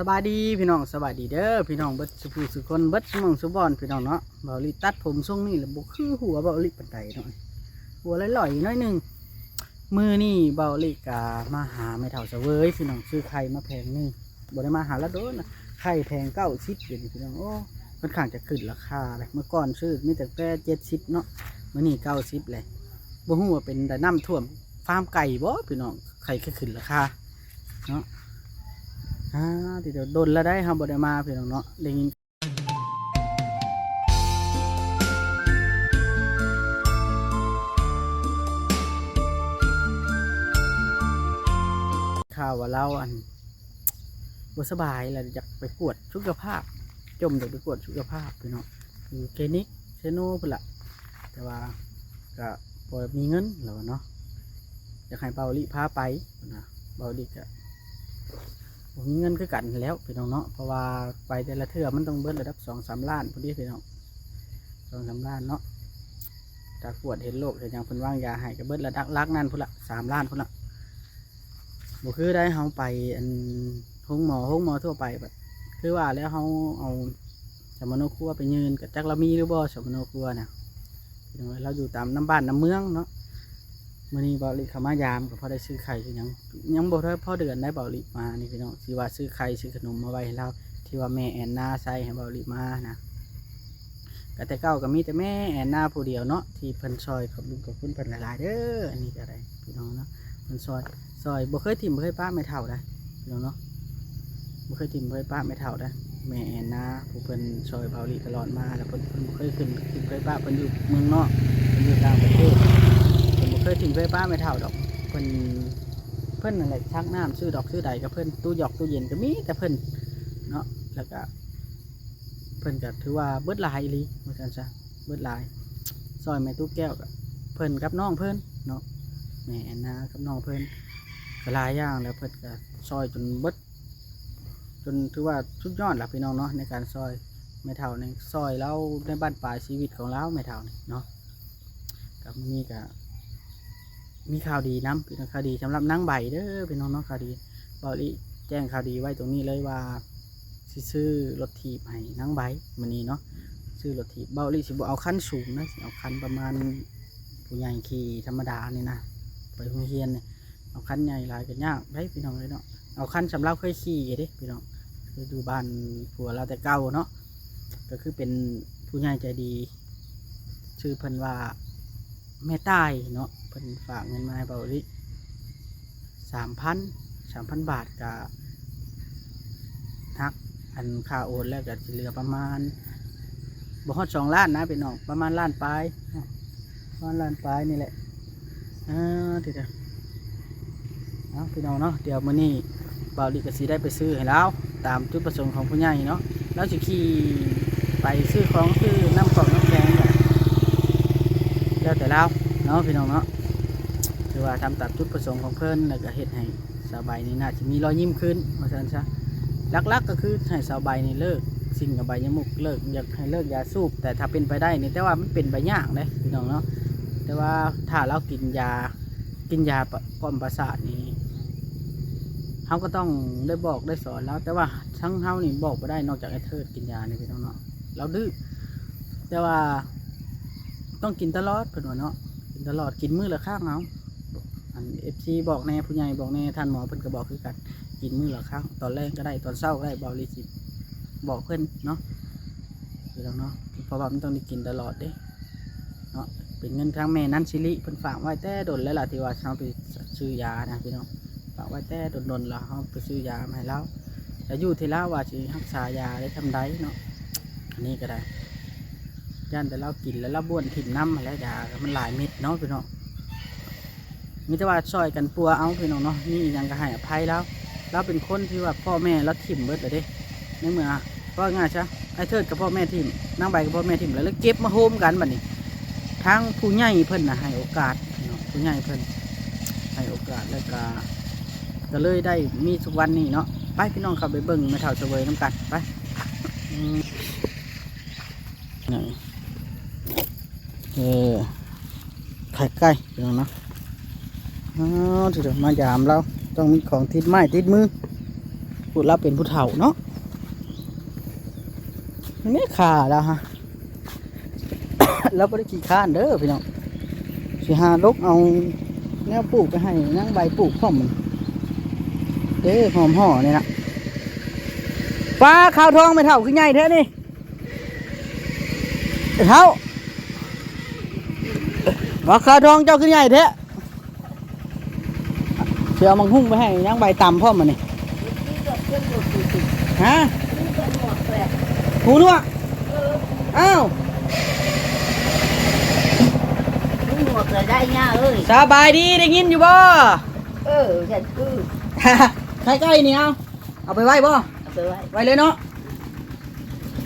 สบายดีพี่น้องสบายดีเด้อพี่น้องเบิดสุภูสุคนเบิดสมองสุบอนพี่น้องเนาะเบาลิตัดผมทรงนี่แหละบุคือหัวเบาลิปันไดหน่อยหัวลอยๆน้อยหนึ่งมือนี่เบาลิกามาหาไม่เท่าเสวยพี่น้องซื้อไข่มาแพงนึงบ่ได้มาหาละโดนนะไข่แพงเก้าชิปเดี๋ยวนี้พี่น้องโอ้ค่อนข้างจะขึ้นราคาเลยเมื่อก่อนซื้อมีแต่แค่เจ็ดชิปเนาะมื่อนี่เก้าชิปเลยบ่ฮู้ว่าเป็นแต่น้ำท่วมฟาร์มไก่บ่พี่น้องไข่แค่ขึ้นราคาเนาะ อ่าที่เดี๋ยวโดนแล้วได้ครับบไดมาพี่น้องเนาะได้ยินข่าวว่าเราอันบ่สบายแล้วอยากไปกวดสุขภาพ จมอยากไปกวดสุขภาพพี่น้องอยู่คนิกเซโนพุ่นละแต่ว่าก็พอมีเงินแล้วเนาะอยากให้เบาลิพาไปนะเบาลิก็ ผมมีเงินคือกันแล้วพี่น้องเนาะเพราะว่าไปแต่ละเทื่อมันต้องเบิดระดับสองสามล้านพอดีพี่น้องสองสามล้านเนาะจากปวดเห็นโรคเห็นอย่างเพิ่นว่างยาให้ก็เบิดระดับลักนั่นพุ่นละสามล้านพุ่นละบ่คือได้เฮาไปอันห้องหมอห้องหมอทั่วไปแบบคือว่าแล้วเฮาเอาสมโนครัวไปยืนกับจักเรามีหรือบ่สมโนครัวนะพี่น้องเอ้ยเราอยู่ตามน้ำบ้านน้ำเมืองเนาะ มื้อนี้บ่ลิเขามายามก็พอได้ซื้อไข่คือหยังยังบ่ได้พ่อเดือนได้เบาหลีมานี่พี่น้องที่ว่าซื้อไข่ซื้อขนมมาไว้ให้เราที่ว่าแม่แอนนาใส่ให้เบาหลีมานะก็แต่เก้าก็มีแต่แม่แอนนาผู้เดียวเนาะที่เพิ่นซอยกับลุงกับเพิ่นเพิ่นหลายๆเด้ออันนี้ก็ได้พี่น้องเนาะเพิ่นซอยซอยบ่เคยถิ่มบ่เคยป้าไม่เท่าได้พี่น้องเนาะบ่เคยถิ่มบ่เคยป้าไม่เท่าได้แม่แอนนาผู้เพิ่นซอยเบาหลีตลอดมาแล้วเพิ่นเพิ่นบ่เคยขึ้นถิ่มเคยป้าเพิ่นอยู่เมืองนอกเพิ่นอยู่ต่าง พิ่นบ่เคยถิ่มเคยป้าไม่เท่าดอกเพิ่นเพิ่นนั่นแหละชักน้ำซื้อดอกซื้อใดกับเพิ่นตู้หยอกตู้เย็นก็มีแต่เพิ่นเนาะแล้วก็เพิ่นก็ถือว่าเบิดลายอีหลีเหมือนกันซะเบิดลายซอยแม่ตู้แก้วกับเพิ่นกับน้องเพิ่นเนาะแม่นนากับน้องเพิ่นก็ลายย่างแล้วเพิ่นก็ซอยจนเบิดจนถือว่าสุดยอดละพี่น้องเนาะในการซอยแม่เฒ่าในซอยเราในบ้านปลายชีวิตของเราแม่เฒ่านี่เนาะกับนี่ก็ มีข่าวดีน้ำพี่น้องข่าวดีสำหรับนางใบเด้อพี่น้องเนาะข่าวดีบอลิแจ้งข่าวดีไว้ตรงนี้เลยว่าซื้อรถถีบให้นางใบมันนี้เนาะซื้อรถถีบเบาลิสิบเอาขั้นสูงนะเอาขั้นประมาณผู้ใหญ่ขี่ธรรมดานี่นะไปโรงเรียนเนี่ยเอาขั้นใหญ่หลายกันยากได้พี่น้องเลยเนาะเอาขั้นสำหรับเคยขี่เด้พี่น้องคือดูบ้านผัวเราแต่เก่าเนาะก็คือเป็นผู้ใหญ่ใจดี ชื่อพิ่นว่าแม่ใต้เนาะ พิ่นฝากเงินมาให้เบาลิสามพันสามพันบาทกับทักอันค่าโอนแล้วก็จะเหลือประมาณบ่ฮอดสองล้านนะพี่น้องประมาณล้านปลายประมาณล้านปลายนี่แหละอ่าเดี๋ยวเอาพี่น้องเนาะเดี๋ยวมื้อนี้เบาลิก็สิได้ไปซื้อให้แล้วตามจุดประสงค์ของผู้ใหญ่เนาะแล้วสิขี่ไปซื้อของซื้อน้ำของน้ำแข็งแล้วแต่เราเนาะพี่น้องเนาะ ถือว่าทำตามจุดประสงค์ของเพื่อนแล้วก็เฮ็ดให้สาวใบนี่น่าจะมีรอยยิ้มขึ้นว่าซั่นซะหลักๆก็คือให้สาวใบนี่เลิกสิ่งกับใบยมุกเลิกอยากให้เลิกยาสูบแต่ถ้าเป็นไปได้นี่แต่ว่ามันเป็นไปยากเลยพี่น้องเนาะแต่ว่าถ้าเรากินยากินยาปะกล่อมประสาทนี่เขาก็ต้องได้บอกได้สอนแล้ว แต่ว่าทั้งเขานี่บอกไม่ได้นอกจากไอ้เทิดกินยาเนี่ยพี่น้องเนาะเราดื้อแต่ว่าต้องกินตลอดเพิ่นว่าเนาะกินตลอดกินมื้อละข้างเอา อันเอฟซีบอกแน่ผู้ใหญ่บอกแน่ท่านหมอเพิ่นก็บอกคือกันกินมื้อละข้างตอนแรกก็ได้ตอนเช้าก็ได้บอกลิสิบอกเพิ่นเนาะคือแล้วเนาะเพราะว่ามันต้องได้กินตลอดเด้เนาะเป็นเงินทางแม่นันซิลิเพิ่นฝากไว้แต่ดนแล้วล่ะที่ว่าเฮาไปซื้อยานะพี่น้องฝากไว้แต่ดนๆแล้วเฮาไปซื้อยามาให้เราแต่อยู่ที่แล้วว่าสิรักษายาได้ทำไดเนาะอันนี้ก็ได้ย่านแต่เรากินแล้วเราบ้วนถิ่นน้ำมาแล้วยามันหลายเม็ดเนาะพี่น้อง มีแต่ว่าช่วยกันปัวเอาพี่น้องเนาะนี่ยังก็ให้อภัยแล้วเราเป็นคนที่ว่าพ่อแม่เราถิ่มเบิดเลยเด้ในเมื่อก็ง่ายใช่ไอ้เทิดกับพ่อแม่ถิ่มนางใบกับพ่อแม่ถิ่มแล้วแล้วเก็บมาโฮมกันบัดนี้ทั้งผู้ใหญ่เพิ่นนะให้โอกาสผู้ใหญ่เพิ่นให้โอกาสแล้วก็ก็เลยได้มีทุกวันนี้เนาะไปพี่น้องขับไปเบิ่งมาเท่าเสวยน้ำกันไปเออไข่ไก่พี่น้องเนาะ ถือมายามเราต้องมีของติดไม้ติดมือพูดรับเป็นผู้เฒ่าเนาะนไม่ขาแล้วฮะแล้วบ่ได้ขี้ข้านเด้อพี่น้องสิหาลกเอาแนวปลูกไปให้นั่งใบปลูกพร้อมมันเด้อหอมห่อนี่นะปลาข้าวทองไม่เท่าคือใหญ่แท้นี่เท่าปลาข้าวทองเจ้าคือใหญ่แท้ เชื่อามังหุ้งไปให้นั่งใบตำพร้อมันนี่ฮะหูนวกอ้าวหมดเลยได้ย่าเอ้ยสบายดีได้ยินอยู่บ่เออฉันคือใกล้ๆนี่เอาเอาไปไว้บ่เอาไปไว้ไว้เลยเนาะ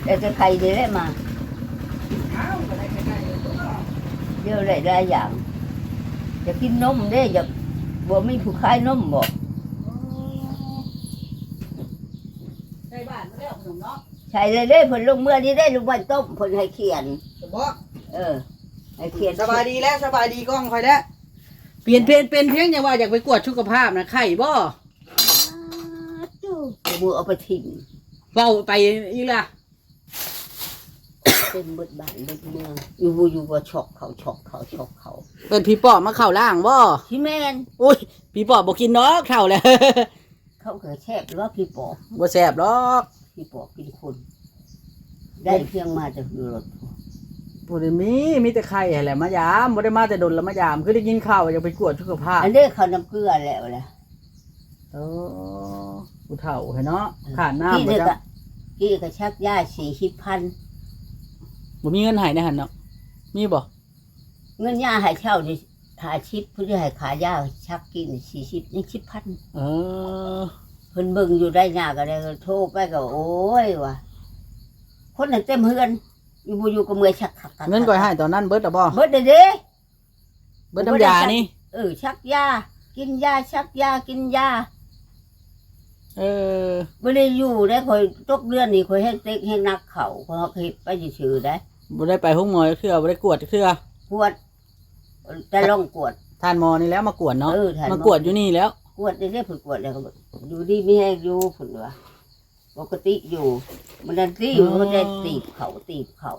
แต่จะใครดีได้มาเยอะเลยได้อย่างจะกินนมได้อยาก บ่มีผู้ขายนมบอกใกล้บ้านมาแล้วขนมเนาะใช่เลยได้ผลลงเมื่อนี้ได้ลูกบ้านต้มผลให้เขียน บ่เออ ให้เขียนสบายดีแล้วสบายดีกล้องคอยแล้วเปลี่ยนเพลงเป็นเพลงอย่างว่าอยากไปกวดสุขภาพนะไข่บ่จู้มือเอาไปทิ้งเว้าไปอีกล่ะ เป็นเบิดบ้านเบิดเมืองอยู่บ่อยู่บ่ช็อกเขาช็อกเขาช็อกเขาเป็นผีปอบมาเข้าล่างบ่ที่แม่นอุ้ยผีปอบบ่กินเนาะเข้าแล้วเขาเคยแช่บหรือว่าพี่ปอบบ่แซ่บหรอกพี่ปอบกินคน ได้เพียงมาจากรถบ่ได้มีมีแต่ไข่แหละมายามบ่ได้มาแต่ดนแล้วมายามคือได้ยินข่าวว่าอยากไปกวดสุขภาพอันนี้เขาน้ำเกลือแล้วแหละเออผู้เฒ่าให้เนาะขาดน้ำพี่บ่นี่จัก็งพี่ก็ชักย่าสี่สิบพัน บ่มีเงินให้ในหั่นเนาะมีบ่เงินย่าให้เช่าดิหาชิปเพื่อให้ขายย่าชักกินสี่สิบนี่ชิปพันเออเพิ่นเบิ่งอยู่ได้ย่าก็ได้ก็โทรไปก็โอ้ยว่ะคนนั้นเต็มเฮือนอยู่บ่อยู่ก็เมื่อยชักขักเงินก่อยให้ตอนนั้นเบิดอะบ่เบิดเด้อเด้เบิดน้ำยานี่เออชักยากินยาชักยากินยาเออบ่ได้อยู่ได้คอยตกเดือนนี่คอยให้เต็กให้นักเขาเพราะเขาเฮ็ดไปซื่อๆได้ บ่ได้ไปห้องหมอเทื่อบ่ได้กวดเทื่อกวดแต่ลองกวดท่านหมอนี่แล้วมากวดเนาะเออท่านหมอ มากวดอยู่นี่แล้ว กวดได้ได้ผลกวดแล้วก็บอกอยู่ดีไม่ให้อยู่ผลว่าปกติอยู่ มันดันตีมันได้ตีบเขาตีบเขา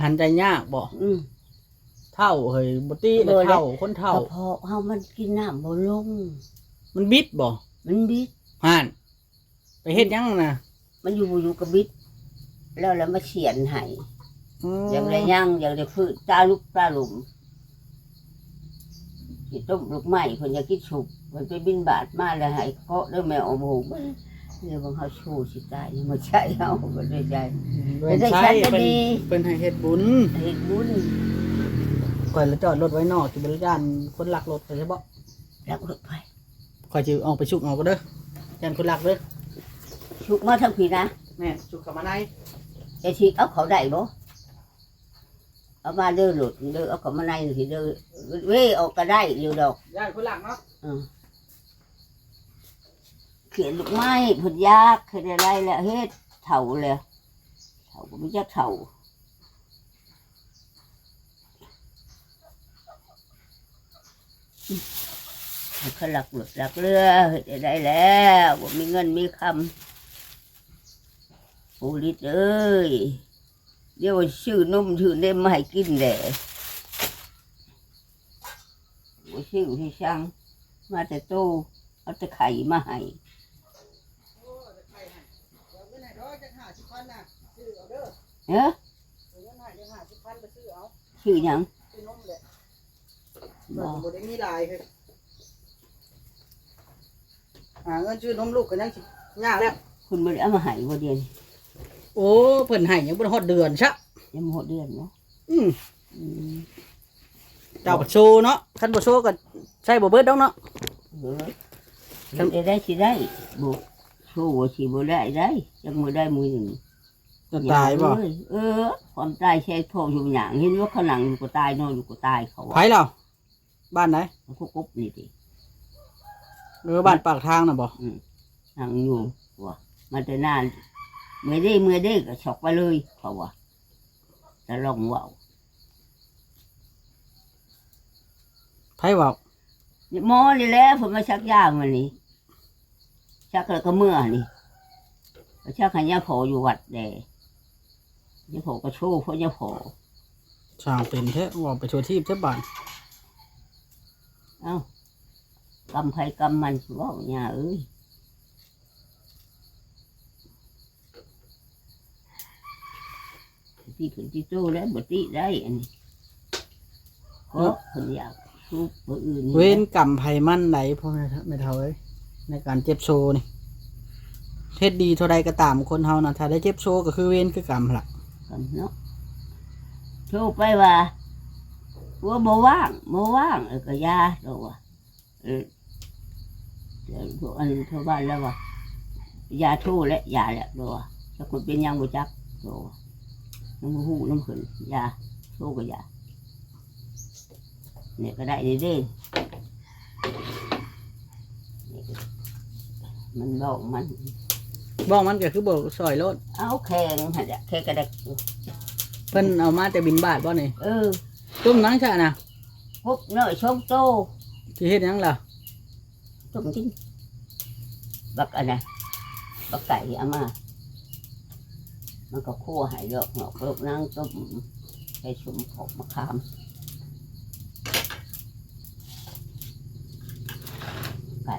หันใจยากบ่อืม เท่าเฮ้ยบ่ติบ่เลยเท่าคนเท่า กระเพาะเฮามันกินน้ำบ่ลง มันบิดบ่มันบิด ห่าน ไปเฮ็ดหยังน่ะมันอยู่บ่อยู่กับบิด แล้วแล้วมาเฉียนให้ มอย่างไรย่างอย่างไรพืชตาลุกตาหลุมสิต้มลูกไม้เพิ่นอยากกินสุกเพิ่นไปบินบาทมาแล้วให้เคาะด้วยแมวโมโหเดี๋ยวบางเขาชูสิตายมาใช่เอาบ่ได้ใจเพิ่นได้ใช้ชั้นก็เพิ่นดีเพิ่นให้เฮ็ดบุญเฮ็ดบุญก่อนแล้วจอดรถไว้นอกสิบริการคนลักรถไปใช่บ่แล้วรถไปข่อยสิออกไปชุกเอาก็เด้อยันคนลักเด้อชุกมาทั้งผีนะแม่ชุกเข้ามาในจะชีเอาเขาได้บ่ เอามาเด้อหลุดเด้อเอาเขามาในสิเด้อเว้ยออกก็ได้อยู่ดอกยันคนลักเนาะอืมเขียนลูกไม้ผลยากเคยได้ไรแล้วเฮ็ดเถ่าเลยเถ่าก็ไม่จักเถ่ามันก็หลักหลุดหลักเรือเฮ็ดได้แล้วบ่มีเงินมีคำปูริดเอ้ย เดี๋ยวชื่อนมชื่อเนมมาให้กินแหละบ่ชื่อที่ช่าง มาแต่ตู้เอาแต่ไข่มาให้เอ้อชื่อหยังบ่บ่ได้มีหลายคืออ่าเงินชื่อนมลูกก็ยังสิยากแล้ว คุณบ่ได้เอามาให้บ่เดือน โอ้เพิ่นให้ยังบ่ได้ฮอดเดือนซะยังบ่ฮอดเดือนเนาะอืมอืมเจ้าก็โชว์เนาะคันบ่โชว์ก็ใช่บ่เบิดดอกเนาะเออเฮ็ดได้ได้สิได้บ่โชว์ว่าสิบ่ได้ได้จังบ่ได้มือหนึ่งจะตายบ่เอ้เออความตายแช่โทษอยู่หยังเห็นว่าเขาหนังอยู่ก็ตายนอนอยู่ก็ตายเขาไผว่าเราบ้านไหนเขากบนี่ดิเออบ้านปากทางน่ะบ่นั่งอยู่ว่ามันจะนาน เมื่อได้เมื่อได้ก็ฉอกไปเลยเขาว่าแต่ลองเว่าไผเว้าหมอนี่แหละผมมาชักยามานี่ชักแล้วก็เมื่อนี่พระเจ้าขันยาโผอยู่วัดแดยาโผก็ชู้เพราะยาโผช่างเป็นแท้ว่าไปโชว์ทีบแท้บ้านเอ้ากำไผกำมันสิเว่าอย่าเอ้ย ที่ขึ้นที่ตู้แล้วบติได้อันนี้ก็คนอยากชู้ผู้อื่นนี่เว้นนะกรรมไผมันไหนพ่อแม่เฒ่าแม่เฒ่าเอ้ยในการเจ็บโชว์นี่เฮ็ดดีเท่าใดก็ตามคนเฮานะถ้าได้เจ็บโชว์ก็คือเว้นคือกรรมล่ะกำเนาะชู้ไปว่าว่าบ่ว่างบ่ว่างเออก็อยาตัวว่าเออเดี๋ยวพวกอันนี้ชาวบ้านแล้วว่ายาชู้และยาแหละตัวว่าถ้าคนเป็นหยังบ่จักตัวว่า น้ำหูน้ำขึ้นยาชู้ก็ยาเนี่ยก็ได้เด้เด้นี่ก็มันบอกมัน บอกมันก็คือบอกซอยรถเอาแข่งหั่นแหละแข่งกระเดกเพิ่นเอามาแต่บินบาทบ่นี่เออตุ้มนังซะนะพวกน้อยชงโตสิเฮ็ดหยังล่ะต้มจิ้งบักอันนะบักไก่เอามา มันก็คั่วใหายดอกหอกลูกนั่งต้มใส่ชุมขบมะขามไก่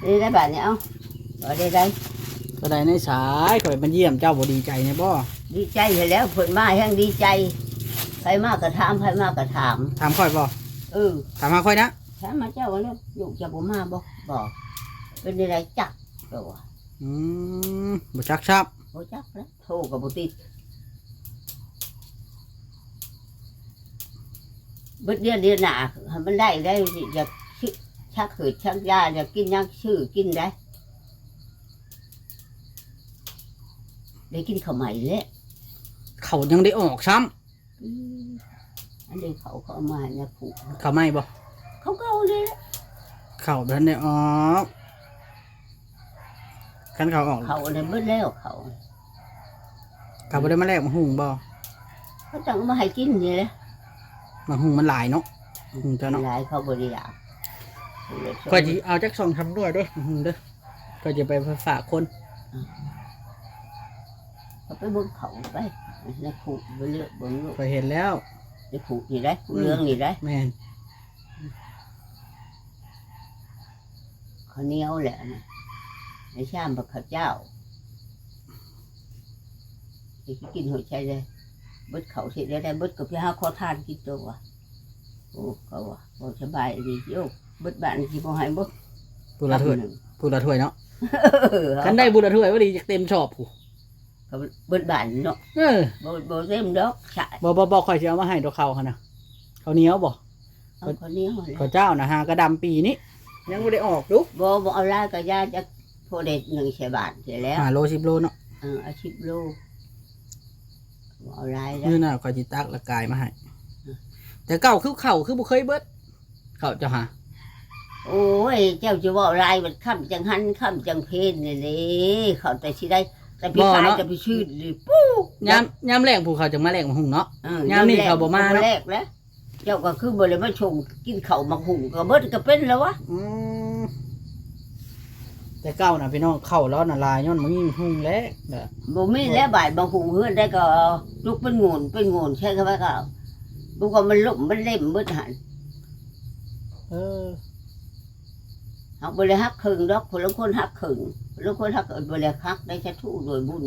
ได้ได้แบบนี้เอาเอาได้ได้ก็ได้ในสายข่อยมันเยี่ยมเจ้าบ่ดีใจแน่บ่ดีใจเห็นแล้วผลมาแห้งดีใจใครมากก็ถามใครมากก็ถามถามข่อยบ่เออถามหาข่อยนะถามมาเจ้าว่าแล้วลูกจะบ่มาบ่บอกเป็นอะไรจักตัวอืมบ่จักชั บบ่จักแล้วโทรกับบ่ติดเบิดเดือนเดือนหน้าให้มันได้ได้สิอยากชื่อชักหืดชักยาอยากกินหยังชื่อกินได้ได้กินข้าวใหม่แล้วเขายังได้ออกซ้ำอืมอันนี้เขาเขาเอามาเนี่ยผูกเขาไม่บ่เขาก็เอาเลยละเขาบ่ทันได้ออก คันเขาออกเขาเนี่ยเบิดแล้วเขาเขาบ่ได้มาแลกมาหุงบ่เขาต้องเอามาให้กินนี่แหละมาหุงมันหลายเนาะหุงเจ้าเนาะหลายเขาบริยากข่อยสิเอาจักสองทำด้วยเด้อมาหุงเด้อก็จะไปฝากคนเขาไปเบิ่งเขาไปในผูกไปเลือกเบิ่งลูกข่อยเห็นแล้วในผูกนี่ได้ผูกเรื่องนี่ได้แม่นเขาวเหนียวแหละนะ ในชามบักข้าวเจ้าที่กินหัวใจเลยเบิดเขาเสร็จแล้วได้เบิดกับพี่ห้าขอทานกินตัวโอ้เขาว่าบ่สบายดีโยกเบิดบ้านที่บ่ให้เบิดผู้ละถ้วยผู้ละถ้วยเนาะเออคันได้ผู้ละถ้วยว่าดีจักเต็มชอบผู้เขาเบิดบ้านเนาะเออบ่บ่เต็มดอกใช่บ่บ่บ่ข่อยสิเอามาให้ดอกเขาหั่นน่ะเขาวเหนียวบ่เอาคนนี้มาเลยข้าวเจ้านะฮะกระดำปีนี้ยังไม่ได้ออกดูบ่บ่เอาลายก็ยาจะโพเด็ดหนึ่งใช่บาทเสร็จแล้ว หาโลสิบโลเนาะเอออาชีพลูกบ่เอาลายแล้วนี่น่ะคอยจิตักละกายมาให้แต่เก่าคือเข่าคือบ่เคยเบิดเข่าเจ้าหาโอ้ย เจ้าจะว่าลายมันค่ำจังหันค่ำจังเพนนี่เลยเขาแต่สิได้ แต่พี่ชายจะไปชื่อเลยปุ๊บยามยามแรงผู้เขาจะมาแรงมาหุงเนาะ เออยามนี้เขาบ่มาเนาะ แรกแล้วเจ้าก็คือบ่เลยมาชงกินข้าวมาหุงก็เบิดก็เป็นแล้ววะ อืม แต่เก่าน่ะพี่น้องเข่าแล้วน่ะลายย้อนมึงยิ่งหุงแล้วเด้อบ่มีแล้วบ่ายบางหุงเฮือนได้ก็ลุกเป็นงูนเป็นงูนใช่ครับว่าก็ดูก็มันลุ่มมันเล่มเบิดหันเออเอาบริฮักครึ่งดอกคนละคนฮักครึ่งคนละคนฮักเอิ้นบริฮักได้ชัทู่โดยบุญ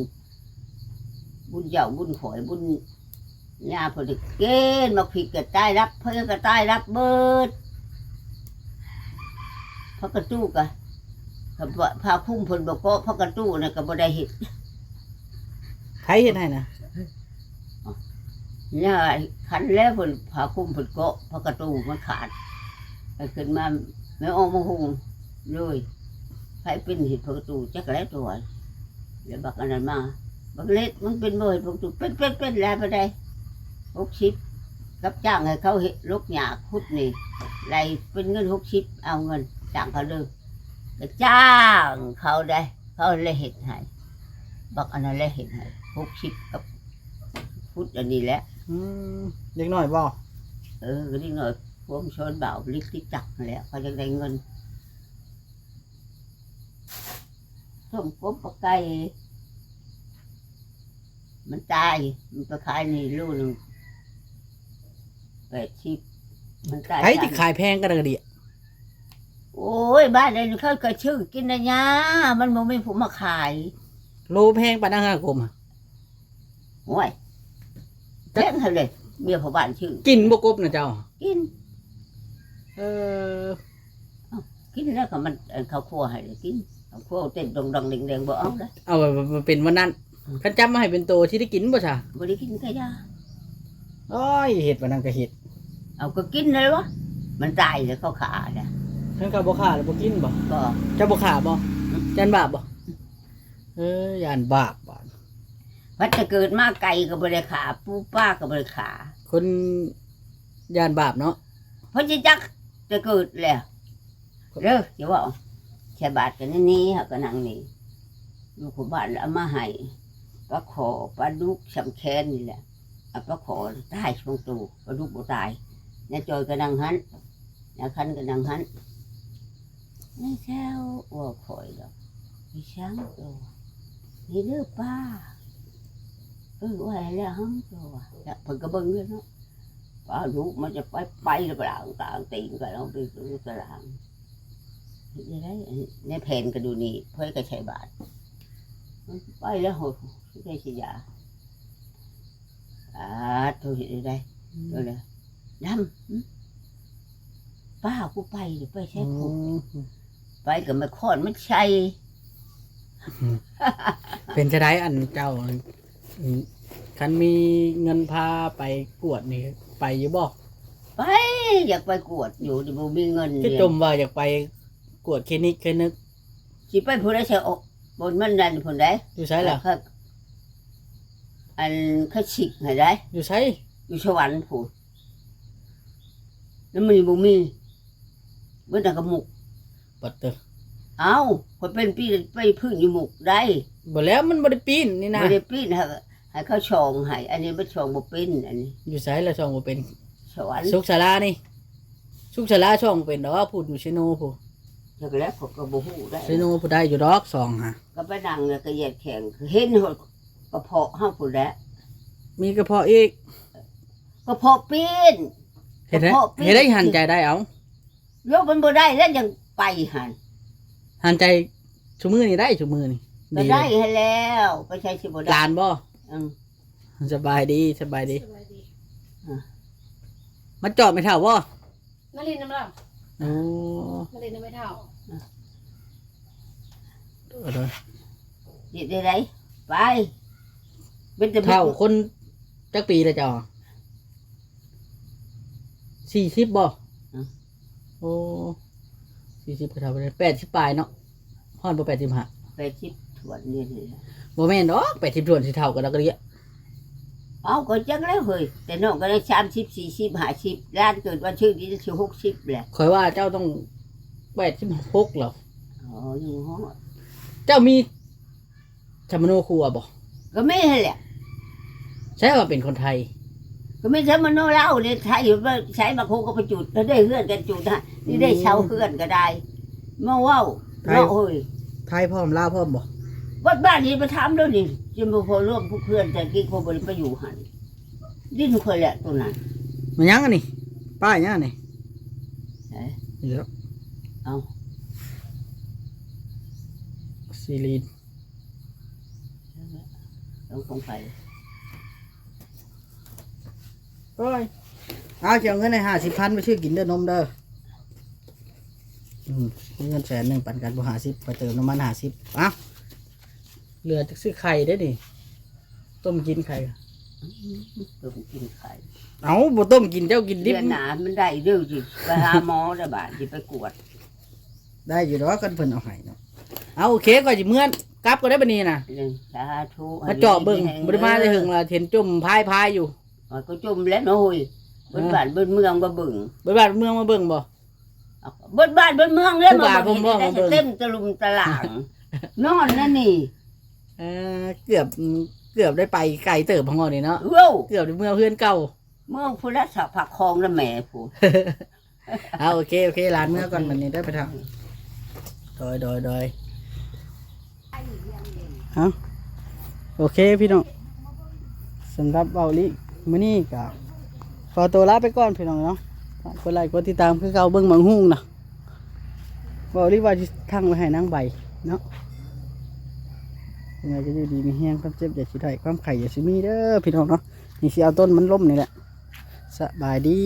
บุญเจ้าบุญข่อยบุญญาเพอดเกณฑ์มาผิดก็ตายรับ เพื่อก็ตายรับเบิดพระกระตู้กะ กับพาคุ้มเพนบอกก็พระกระตู้น่ะก็บ่ได้เห็ดใครเฮ็ดให้นะเนี่ยขันแล้วเพนพาคุ้มเพนก็พระกระตู้มันขาดไปขึ้นมาไม่ออกมาหุงเลยใครเป็นเห็ดพระกระตู้จักแล้วตัวแล้วบักอันนั้นมาบักเล็กมันเป็นบ่เห็ดพระกระตู้เป็นเป็นเป็นแล้วไปได้หกสิบรับจ้างให้เขาเห็ดลูกหยาคุดนี่ไรเป็นเงินหกสิบเอาเงินจ้างเขาเลย ก็จ้างเขาได้ เขาเลยเห็ดให้บักอันนั้นเลยเห็ดให้หกสิบกับพุดอันนี้แหละ อืมเด็กน้อยบ่เออก็นี่หน่อยพวกชนเบาลิกที่จักนั่นแหละเขาจะได้เงินต้มกบปลาไก่มันตาย มันไปขายนี่ลูกหนึ่งแปดชิบมันตายใครที่ขายแพงกันกระเดีย โอ้ย บ้านเดนเขาก็ชื่อกินนะยะมันบ่มีผู้มาขายโลแพงปานนังหากรมอะโอ้ยแพงเท่าเลยเมียพ่อบ้านชื่อ กินบ่กบนะเจ้า กิน เออ กินแล้วก็มันเอ่อเขาคั่วให้เลยกินเขาคั่วเต้นดงดงๆแดงๆบ่เอาได้เอามาเป็นวันนั้นอืมคันจำมาให้เป็นโตที่ได้กินบ่ช่ะบ่ได้กินก็ยาโอ้ยเห็ดวันนั้นก็เห็ด เอาก็กินเลยวะมันตายแล้วเขาขาเนี่ย ท่านก็บ่ขาแล้วบ่กินบ่ก็เจ้าบ่ขาบ่อืมยันบาปบ่เออยานบาปบ่พัดจะเกิดมาไก่ก็บ่ได้ขาปูป้าก็บ่ได้ขาคนยานบาปเนาะเพราะจะจักจะเกิดแล้วเด้อจะว่าแค่บาทกันนี่ฮะก็นั่งนี่ลูกของบ้านเอามาให้ปลาขอปลาดุกสำแคนนี่แหละเอาปลาขอตายช่วงตูปลาดุกบ่ตายเนี่ยจอยก็นั่งหันเนี่ยคันก็นั่งหัน นี่แค่ว่าคอยดอกมีช้างตัวนี่เด้อป้าเออว่าแล้วห้องตัวแล้วเพิ่นก็เบิ่งเลยเนาะป้าลูกมันจะไปไปแล้วก็ด่างต่างตีนกันเราไปดูตารางนี่ได้ในแผ่นก็ดูนี่เพื่อก็ใช้บาทมันไปแล้วโหได้สิยาอ่าตัวเห็นได้ตัวเลยดำป้ากูไปหรือไปใช้กู ไปกับมาคอนมันใช่เป็นจะได้อันเจ้าอืมคันมีเงินพาไปกวดนี่ ไปอยู่บ่ไปอยากไปกวดอยู่ดิบ่มีเงินก็เรียนจมว่าอยากไปกวดคลินิกคลินึกสิไปผู้ใดใช้ออกบนมันนั่นผู้ใดอยู่ใช่ล่ะเขาอันเขาฉิกให้ได้อยู่ใช่อยู่สวรรค์ผู้แล้วมันบ่มีเมื่อแต่กหมุก ปัดเตอเอ้าคนเป็นปีไปพึ่งอยู่หมุกได้บ่แล้วมันบ่ได้ปีนนี่นะไม่ได้ปีนให้ให้เขาชองให้อันนี้ไม่ชองบ่เป็นอันนี้อยู่ใช่ละช่องบ่เป็นสวรรค์สุขศาลานี่สุขศาลาช่องบ่เป็นดอกพูดอยู่เชโนผู้จักแล้วเขาก็บ่ฮู้ได้เชโนผู้ได้อยู่ดอกสองฮะก็ไปนั่งแล้วก็เหยียดแข็งเห็นหดกระเพาะเฮาผู้แล้วมีกระเพาะอีกกระเพาะปีนเห็นไหมกระเพาะปีนเห็นได้หันใจได้เอาโยกมันบ่ได้แล้วยัง ไปหันหันใจชุมือนี่ได้ชุมือนี่ก็ดีได้เลยให้แล้วไปใช้สิบ่หได้ลานบ่อืมสบายดีสบายดี สบายดีมาจอดไม่เท่าบ่มาเล่นน้ำเราโอ้มาเล่นน้ำไม่เท่าเอาเด้อเฮ็ดได้ไดไปเป็นแต่เท่าคนจักปีแล้วจ้ะสี่สิบบ่โอ้ สี่สิบก็เท่าไปเลยแปดสิบปลายเนาะฮอดบ่แปดสิบห้าไปชิดถวนนี่เลยบ่แม่นดอกแปดสิบถวนสิเท่ากันแล้วก็เรียเอาก็จังแล้วเฮ้ยแต่น้องก็ได้สามสิบสี่สิบห้าสิบล้านเกิดวันชื่อนี้จะชื่อหกสิบแหละข่อยว่าเจ้าต้องแปดสิบหกแล้วอ๋ออยู่ห้องเจ้ามีชมโนครัวบ่ก็ไม่ให้แหละใช่ว่าเป็นคนไทย ก็ไม่ใช่มโนเล่าเนี่ยใช้อยู่ว่าใช้มาโคก็ไปจุดแล้วได้เฮือนกันจุดฮะนี่ได้เช่าเฮือนก็ได้เมื่อว่าวไทย เนาะเฮ้ยไทยพร้อมลาวพร้อมบ่วัดบ้านนี้ไปทำแล้วนี่จะมาพอร่วมผู้เพื่อนแต่กี้คนบริไปอยู่หันดิ้นเคยแหละตัวนั้น มันยังอันนี้ป้ายยังอันนี้เอ้ยเดี๋ยวเอาซีรีนต้องคงไป โอ้ยเอาเกี่ยวเงินในห้าสิบพันไปชื่อกินเด้อนมเด้ออืมมีเงินแสนหนึ่งปันกันบ่หาสิบไปเติมน้ำมันหาสิบอะเหลือจะซื้อไข่ได้ดิต้มกินไข่ ต้องกินไข่เอาบ่ต้มกินเจ้ากินดิเดืบอนหนามันได้เรื่องจิไปหาหมอได้บาทจิไปกวดได้อยู่ดอกกันเพิ่นเอาให้เนาะเอาโอเคก่อนสิเมื่อนกลับก็ได้บัดนี้น่ะหนึ่งสาธุมาเจาะเบิ่งบ่ได้มาได้หึงละเห็นจุ่มพายพายอยู่ อ๋อก็จมแล้วเนาะเฮ้ยเบนบ้านเบนเมืองมาเบิ่งเบิดบ้านเมืองมาเบิ่งบ่เอาเบนบ้านเบนเมืองเลยผู้มาบ่าวผมบอกเห็นมาเบิ่งได้เต็มตะลุมตะหลาง นอนนั่นนี่เออเกือบเกือบได้ไปไกลเติบของเรานี่เนาะเว้าเกือบได้เมื่อเพื่อนเก่า เมืองพุทธสักผักคลองแล้วแม่ผู้ เอาโอเคโอเคร้านเมื่อก่อนวันนี้ได้ไปทางโดยโดยโดยไอ้เอาโอเคพี่น้องสำหรับเบาลิ มื้อนี้ก็ขอตัวลาไปก่อนพี่น้องเนาะกดไลค์กดติดตามคือเก่าเบิ่งบางฮู้นะบอกรีบว่าทั้งไว้ให้นางใบเนาะยังไงก็อยู่ดีมีแห้งความเจ็บอย่าสิได้ความไข่อย่าสิมีเด้อพี่น้องเนาะนี่สิเอาต้นมันล้มนี่แหละสบายดี